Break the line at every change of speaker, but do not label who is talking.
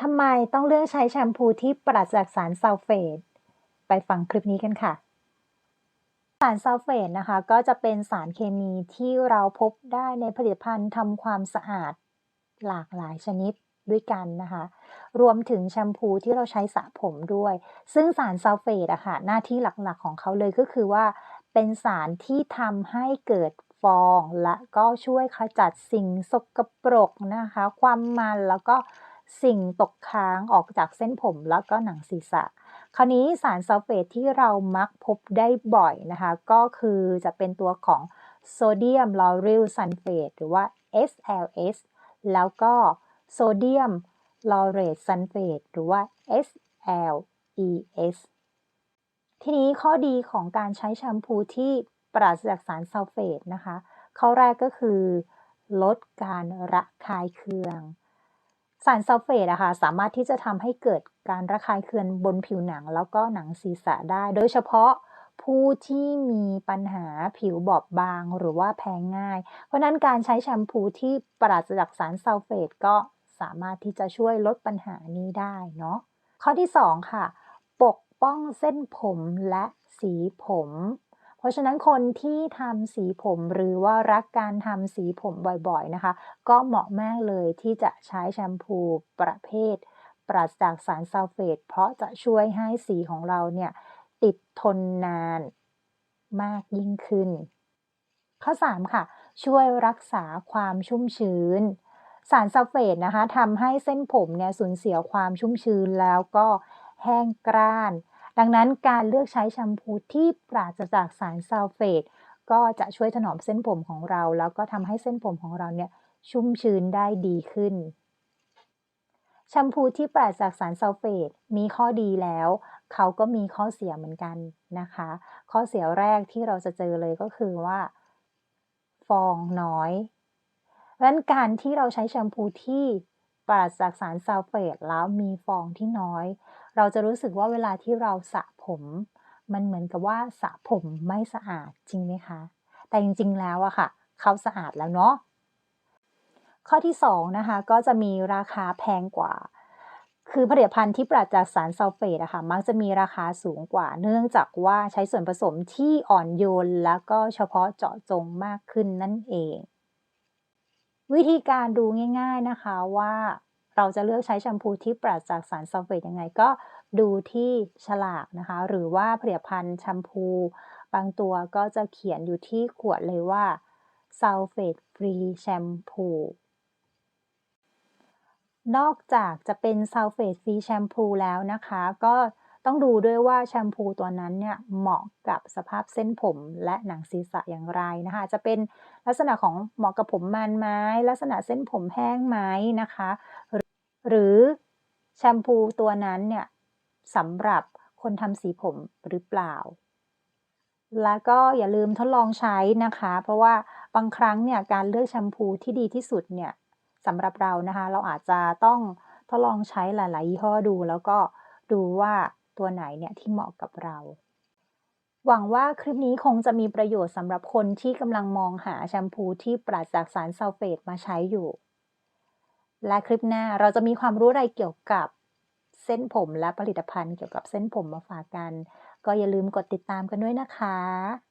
ทำไมต้องเลือกใช้แชมพูที่ปราศจากสารซัลเฟต ไปฟังคลิปนี้กันค่ะ สารซัลเฟตนะคะ ก็จะเป็นสารเคมีที่เราพบได้ในผลิตภัณฑ์ทำความสะอาดหลากหลายชนิดด้วยกันนะคะ รวมถึงแชมพูที่เราใช้สระผมด้วย ซึ่งสารซัลเฟตอะค่ะ หน้าที่หลักๆของเขาเลยก็คือว่า เป็นสารที่ทำให้เกิดฟองและก็ช่วยขจัดสิ่งสกปรกนะคะ ความมันแล้วก็ สิ่งตกค้างออกจากเส้นผมแล้วก็หนังศีรษะ คราวนี้สารซัลเฟตที่เรามักพบได้บ่อยนะคะ ก็คือจะเป็นตัวของโซเดียมลอริลซัลเฟตหรือว่า SLS แล้วก็โซเดียมลอเรตซัลเฟตหรือว่า SLES ทีนี้ข้อดีของการใช้แชมพูที่ปราศจากสารซัลเฟตนะคะ ข้อแรกก็คือ ลดการระคายเคือง สารซัลเฟตอะค่ะสามารถที่จะทำให้เกิดการระคายเคืองบนผิวหนัง แล้วก็หนังศีรษะได้ โดยเฉพาะผู้ที่มีปัญหาผิวบอบบางหรือว่าแพ้ง่าย เพราะนั้นการใช้แชมพูที่ปราศจากสารซัลเฟตก็สามารถที่จะช่วยลดปัญหานี้ได้เนาะข้อที่ 2 ค่ะ ปกป้องเส้นผมและสีผม ราะฉะนั้นคนที่ทำสีผมหรือว่ารักการทำสีผมบ่อยๆนะคะ ก็เหมาะมากเลยที่จะใช้แชมพูประเภท ปราศจากสารซัลเฟต เพราะจะช่วยให้สีของเราเนี่ยติดทนนานมากยิ่งขึ้น ข้อ 3 ค่ะ ช่วยรักษาความชุ่มชื้น สารซัลเฟตนะคะทำให้เส้นผมเนี่ยสูญเสียความชุ่มชื้นแล้วก็แห้งกร้าน ดังนั้นการเลือกใช้แชมพูที่ปราศจากสารซัลเฟตก็จะช่วยถนอมเส้นผมของเรา แล้วก็ทำให้เส้นผมของเราเนี่ยชุ่มชื้นได้ดีขึ้นแชมพูที่ปราศจากสารซัลเฟตมีข้อดีแล้ว เขาก็มีข้อเสียเหมือนกันนะคะ ข้อเสียแรกที่เราจะเจอเลยก็คือว่า ฟองน้อยดังนั้นการที่เราใช้แชมพูที่ปราศจากสารซัลเฟตแล้วมีฟองที่น้อย เราจะรู้สึกว่าเวลาที่เราสระผม มันเหมือนกับว่าสระผมไม่สะอาดจริงไหมคะ แต่จริงๆแล้วอะค่ะ เขาสะอาดแล้วเนาะข้อที่2นะคะก็จะมีราคาแพงกว่า คือผลิตภัณฑ์ที่ปราศจากสารซัลเฟตอะค่ะมักจะมีราคาสูงกว่า เนื่องจากว่าใช้ส่วนผสมที่อ่อนโยน แล้วก็เฉพาะเจาะจงมากขึ้นนั่นเอง วิธีการดูง่าย ๆนะคะว่า เราจะเลือกใช้แชมพูที่ปราศจากสารซัลเฟตยังไงก็ดูที่ฉลากนะคะ หรือว่าผลิตภัณฑ์แชมพู บางตัวก็จะเขียนอยู่ที่ขวดเลยว่า Sulfate Free Shampoo นอกจากจะเป็นซัลเฟตฟรีแชมพูแล้วนะคะ ก็ต้องดูด้วยว่าแชมพูตัวนั้นเนี่ยเหมาะกับสภาพเส้นผมและหนังศีรษะอย่างไรนะคะ จะเป็นลักษณะของเหมาะกับผมมันไหมลักษณะเส้นผมแห้งไหมนะคะ หรือแชมพูตัวนั้นเนี่ยสำหรับคนทำสีผมหรือเปล่า แล้วก็อย่าลืมทดลองใช้นะคะ เพราะว่าบางครั้งเนี่ยการเลือกแชมพูที่ดีที่สุดเนี่ยสำหรับเรานะคะ เราอาจจะต้องทดลองใช้หลาย ๆ ยี่ห้อดู แล้วก็ดูว่าตัวไหนเนี่ยที่เหมาะกับเรา หวังว่าคลิปนี้คงจะมีประโยชน์สำหรับคนที่กำลังมองหาแชมพูที่ปราศจากสารซัลเฟตมาใช้อยู่ และคลิปหน้าเราจะมีความรู้อะไรเกี่ยวกับเส้นผมและผลิตภัณฑ์เกี่ยวกับเส้นผมมาฝากกัน ก็อย่าลืมกดติดตามกันด้วยนะคะ